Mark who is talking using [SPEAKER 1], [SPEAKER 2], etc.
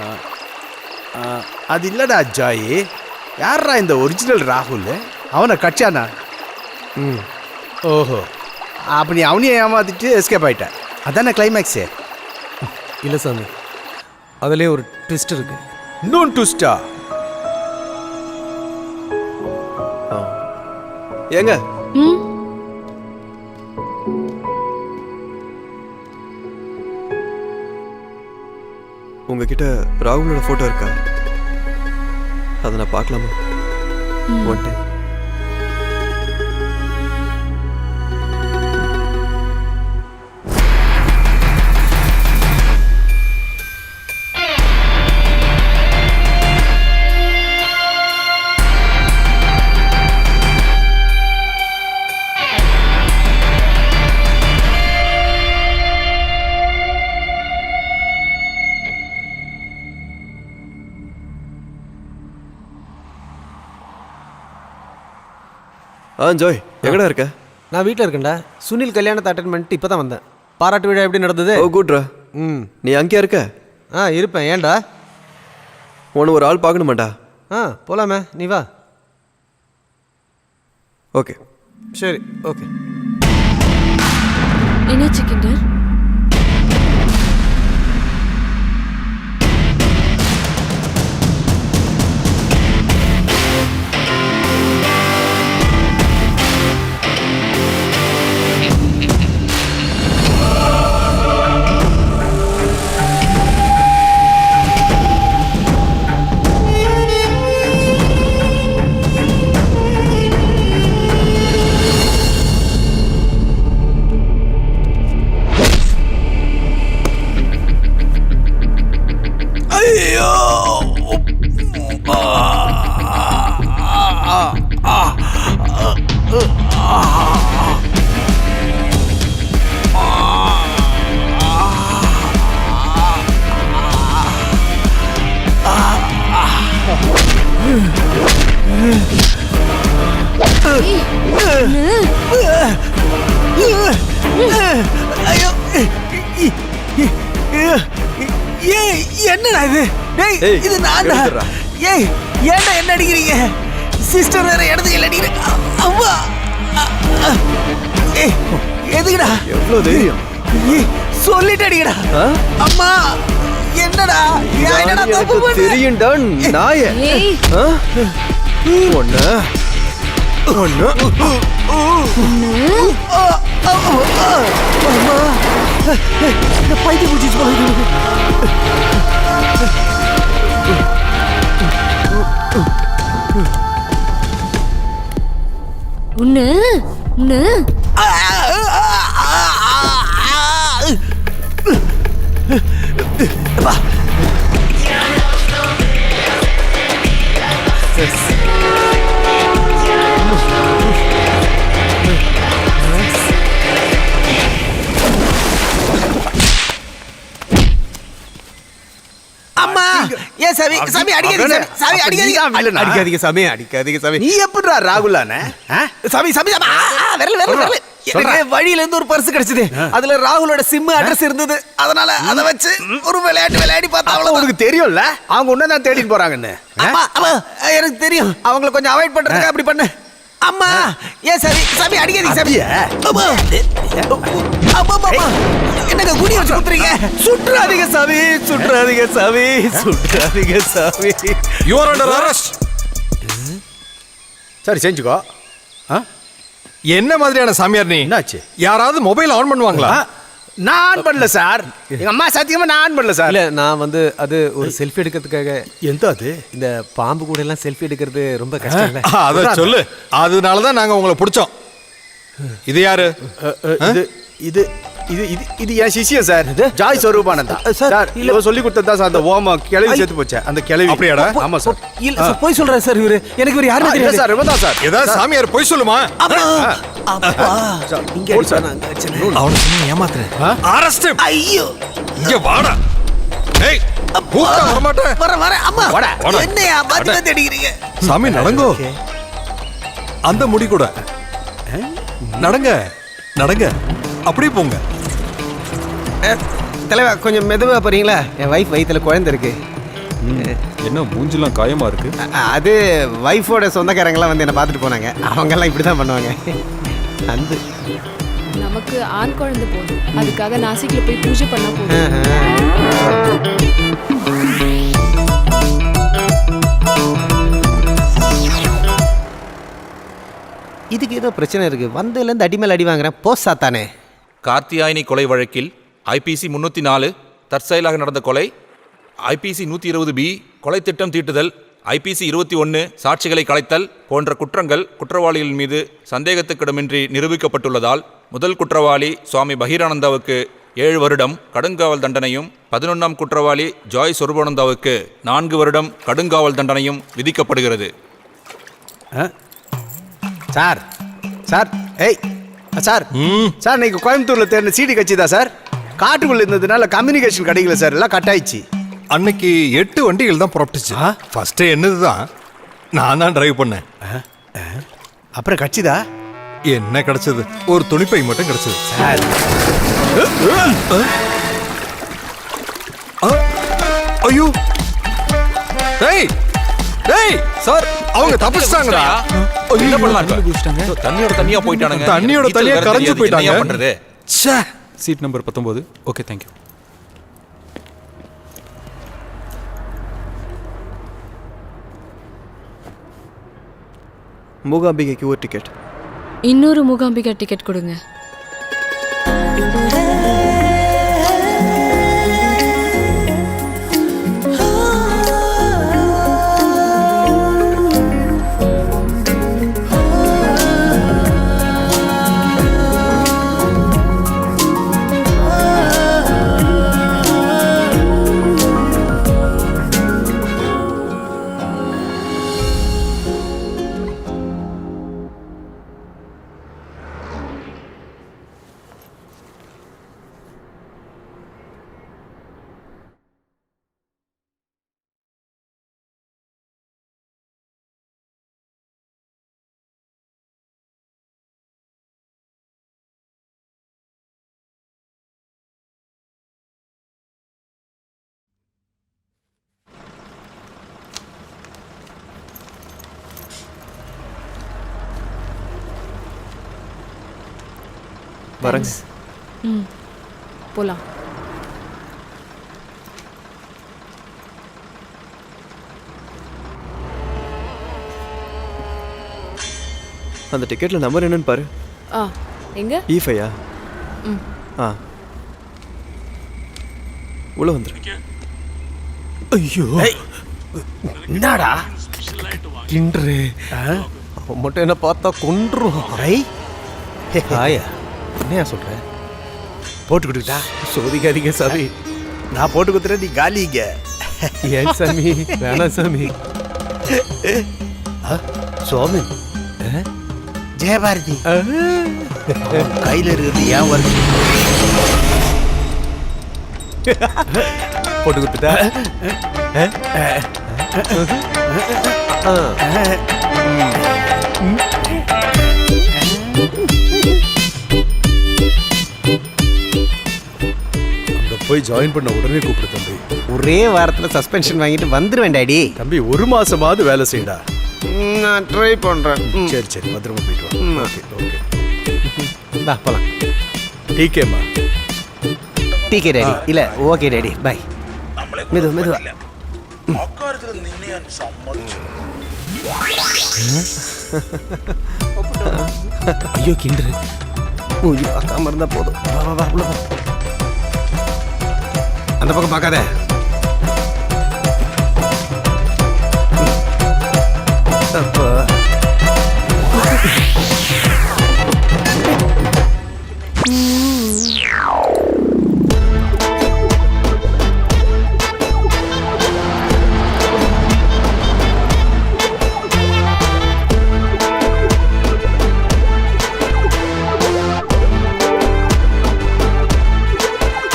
[SPEAKER 1] ஆ, அது இல்லடா ஜாய். யாரா இந்த ஒரிஜினல் ராகுல்? அவனை கட்சானா
[SPEAKER 2] ம்.
[SPEAKER 1] ஓஹோ. அப்ப நீ அவனையும் ஏமாத்திட்டு எஸ்கேப் ஆயிட்ட. அதானே கிளைமேக்ஸு
[SPEAKER 2] இல்லை சாமி. அதுலேயே ஒரு ட்விஸ்ட் இருக்கு.
[SPEAKER 1] இன்னும் டுஸ்டா
[SPEAKER 3] ஏங்க?
[SPEAKER 4] ம்?
[SPEAKER 3] உங்ககிட்ட ராகுலோட ஃபோட்டோ இருக்கா? அதை நான் பார்க்கலாமா? ஒன் டைம் ஆ ஜோய் எங்கடா இருக்க?
[SPEAKER 2] நான் வீட்டில் இருக்கேன்டா. சுனில் கல்யாணத்தை அட்டன் பண்ணிட்டு இப்போ தான் வந்தேன். பாராட்டு விழா எப்படி நடந்தது?
[SPEAKER 3] ஓ குட்ரா
[SPEAKER 2] ம்.
[SPEAKER 3] நீ அங்கேயா இருக்க?
[SPEAKER 2] ஆ இருப்பேன். ஏன்டா?
[SPEAKER 3] உன்னை ஒரு ஆள் பார்க்கணுமாடா
[SPEAKER 2] ஆ போலாமே. நீ வா.
[SPEAKER 3] ஓகே.
[SPEAKER 2] சரி ஓகே.
[SPEAKER 4] என்னாச்சு கிண்டர்
[SPEAKER 1] ஐயோ ஏய் என்னடா இது டேய் இது நான்
[SPEAKER 3] எடுத்துடுறா.
[SPEAKER 1] ஏய் ஏன்டா என்ன அடிக்கிறீங்க? சிஸ்டர் வேற இடத்துக்கு கையில் அடிக்கிறேன் அம்மா ஏய் எதுக்குடா
[SPEAKER 3] எவ்வளோ தைரியம்
[SPEAKER 1] ஏய் சொல்லிட்டு அடிக்கடா
[SPEAKER 3] ஆ?
[SPEAKER 1] அம்மா என்னடா என்னடா தப்பு பண்ண
[SPEAKER 3] தெரியும்டா நாய? ஒண்ணு ஒண்ணு
[SPEAKER 1] அம்மா பைத்தியம் பிடிச்சிச்சு அம்மா! ஏன் சாமி சாமி அடிக்காதீங்க சாமி அடிக்காதீங்க? அடிக்காதீங்க சாமி அடிக்காதீங்க சாமி.
[SPEAKER 3] நீ எப்படிடா ராகுலானே?
[SPEAKER 1] சாமி சாமி சாமி ஆ, ஆ, விரல் விரல் விரல். எனக்கு வழியில இருந்து ஒரு பர்ஸ் கிடைச்சது. அதுல ராகுலோட சிம் அட்ரஸ் இருந்தது. அதனால அத வச்சு ஒரு விளையாட்டு விளையாடி பார்த்தா அவ்வளவு
[SPEAKER 3] உனக்கு தெரியும்ல? அவங்க ஒன்னும் தான் தேடிட்டு போறாங்கன்னு.
[SPEAKER 1] எனக்கு தெரியும். அவங்கள கொஞ்சம் அவாய்ட் பண்றதுக்கு அப்படி பண்ணு. அம்மா ஏன் சாமி சாமி. அடிக்காதீங்க சாமி. என்னங்க குடி வச்சு குத்துறீங்க சுற்றாதீங்க சாமி சுற்றாதீங்க சாமி சுற்றாதீங்க சாமி.
[SPEAKER 5] யூ ஆர் அண்டர் அரெஸ்ட்
[SPEAKER 3] சரி செஞ்சுக்கோ. ஆ?
[SPEAKER 5] என்ன மாதிரியான சாமியார் நீ?
[SPEAKER 3] என்னாச்சு?
[SPEAKER 5] யாராவது மொபைல் ஆன் பண்ணுவாங்களா?
[SPEAKER 3] நான் ஆன் பண்ணல சார். எங்க அம்மா சத்தியமா நான் ஆன் பண்ணல சார்.
[SPEAKER 2] இல்லை நான் வந்து அது ஒரு செல்ஃபி எடுக்கிறதுக்காக.
[SPEAKER 3] எந்த அது?
[SPEAKER 2] இந்த பாம்பு கூட எல்லாம் செல்ஃி எடுக்கிறது ரொம்ப கஷ்டம் இல்லை
[SPEAKER 5] அத சொல்லு. அதனால தான் நாங்க உங்களை பிடிச்சோம். இது யாரு?
[SPEAKER 3] இது இது இது இது இது என் சிஷியம் சார். ஜாய் ஸ்வரூபானந்தா.
[SPEAKER 1] சார், இல்ல-
[SPEAKER 3] இவ சொல்லி கொடுத்ததா சார் அந்த ஓமம் கிளவி சேர்த்து போச்சே அந்த கிளவி.
[SPEAKER 5] அப்படியாடா?
[SPEAKER 3] ஆமா சார்.
[SPEAKER 1] இல்ல போய் சொல்றேன் சார் இவரு. எனக்கு இவர் யாருமே தெரியாது
[SPEAKER 3] சார் இவதான் சார்.
[SPEAKER 5] ஏதாவது சாமியார் பொய் சொல்லுமா?
[SPEAKER 1] அப்பா இங்க
[SPEAKER 3] சார்.
[SPEAKER 5] அவனை சும்மா ஏமாத்துறேன் அரெஸ்ட்
[SPEAKER 1] ஐயோ.
[SPEAKER 5] இங்க வாடா. ஏய் கூப்பிட்டா வரமாட்டேன்.
[SPEAKER 1] வர வர அம்மா.
[SPEAKER 5] வாடா.
[SPEAKER 1] என்னையா. மாத்தி அடிக்கிறீங்க?
[SPEAKER 5] சாமி நடங்கோ. அந்த முடி கூட. நடங்க நடங்க. அப்படியே போங்க.
[SPEAKER 2] தலைவா கொஞ்சம் மெதுவாக போறீங்களா? என் வைஃப் வயித்துல குழந்தை இருக்கு.
[SPEAKER 6] என்ன மூஞ்சிலாம் காயமா இருக்கு?
[SPEAKER 1] அது ஒய்ஃபோட சொந்தக்காரங்களாம் வந்து என்னை பார்த்துட்டு போனாங்க. அவங்கெல்லாம் இப்படி தான் பண்ணுவாங்க. அந்த
[SPEAKER 7] நமக்கு ஆண் குழந்தை போதும். அதுக்காக நாசிக்ல போய் பூஜை பண்ணா போதும்.
[SPEAKER 1] இதுக்கு ஏதோ பிரச்சனை இருக்கு. வந்ததுலேருந்து அடி மேல அடி வாங்குறேன். போஸ் சாத்தானே.
[SPEAKER 8] கார்த்தியாயினி கொலை வழக்கில் ஐபிசி முன்னூற்றி நாலு தற்செயலாக நடந்த கொலை ஐபிசி நூற்றி இருபது பி கொலை திட்டம் தீட்டுதல் ஐபிசி இருபத்தி ஒன்று சாட்சிகளை கலைத்தல் போன்ற குற்றங்கள் குற்றவாளிகள் மீது சந்தேகத்துக்கிடமின்றி நிரூபிக்கப்பட்டுள்ளதால் முதல் குற்றவாளி சுவாமி பகீரானந்தாவுக்கு ஏழு வருடம் கடுங்காவல் தண்டனையும் பதினொன்றாம் குற்றவாளி ஜாய் சொருபானந்தாவுக்கு நான்கு வருடம் கடுங்காவல் தண்டனையும் விதிக்கப்படுகிறது.
[SPEAKER 3] சார் சார் ஏய் சார் சார் இன்னைக்கு கோயம்புத்தூர்ல தேர்ந்த சிடி கட்சி தான் சார்? காட்டுக்குள்ள இருந்ததுனால கம்யூனிகேஷன் கிடைக்கல சார் எல்லாம் கட் ஆயிடுச்சு.
[SPEAKER 5] அன்னைக்கு எட்டு வண்டிகள் தான் புறப்பட்டுச்சு ஃபர்ஸ்ட் என்னது தான் நான் தான் டிரைவ் பண்ணேன்.
[SPEAKER 3] அப்புறம் கட்சிதா?
[SPEAKER 5] என்ன கிடைச்சது? ஒரு துணிப்பை மட்டும் கிடைச்சது.
[SPEAKER 3] சார்.
[SPEAKER 5] ஐயோ. டேய் டேய் சார் அவங்க தப்பிச்சிட்டாங்கடா.
[SPEAKER 8] என்ன பண்ணலாம்? தண்ணியோட தண்ணியா போயிட்டானுங்க.
[SPEAKER 5] தண்ணியோட தண்ணியா கரைஞ்சு. போயிட்டாங்க.
[SPEAKER 8] பண்றது?
[SPEAKER 5] ச்சே.
[SPEAKER 6] சீட் நம்பர் பத்தொம்போது. ஓகே தேங்க்யூ
[SPEAKER 3] மூகாம்பிகைக்கு ஒரு டிக்கெட்
[SPEAKER 4] இன்னொரு மூகாம்பிகா டிக்கெட் கொடுங்க.
[SPEAKER 3] வரேங்க
[SPEAKER 7] ம். போலாம்.
[SPEAKER 3] அந்த டிக்கெட்ல நம்பர் என்னன்னு பாரு.
[SPEAKER 7] ஆ எங்க?
[SPEAKER 3] இ ஃபையா ஆ. உள்ள வந்துரு. ஐயோ.
[SPEAKER 1] என்னடா? கின்று அவன் மட்டும் என்ன பார்த்தா கொன்றும் ஐ. ஆயா. என்னையா சொல்ற
[SPEAKER 3] போட்டு கொடுக்கிட்டா
[SPEAKER 1] சோதிக்காதீங்க சாமி
[SPEAKER 3] நான் போட்டு கொடுத்துறேன் நீ காலிங்க
[SPEAKER 1] ஏன் சாமி வேணாம் சாமி
[SPEAKER 3] சுவாமி ஜெயபாரதி கையில இருக்குது ஏன் வருது
[SPEAKER 1] போட்டு கொடுத்துட்டா
[SPEAKER 3] அங்க போய் ஜாயின் பண்ண உடனே கூப்பிடு தம்பி.
[SPEAKER 1] ஒரே வாரத்துல சஸ்பென்ஷன் வாங்கிட்டு வந்துருவேன் டாடி.
[SPEAKER 3] தம்பி ஒரு மாசமாவது வேலை செய்யடா
[SPEAKER 1] நான் ட்ரை பண்றேன்.
[SPEAKER 3] சரி சரி பத்திரமா போயிட்டு. வா. Okay okay.
[SPEAKER 1] வா போலாம்.
[SPEAKER 3] டிகேம்மா
[SPEAKER 1] டிகே டாடி. இல்ல ஓகே டாடி. பை மெது மெதுவா ஐயோ கிண்டு ஐயோ பார்க்காம இருந்தா போதும். வா வா வா உள்ள வா அந்த பக்கம் பார்க்காத. அப்போ.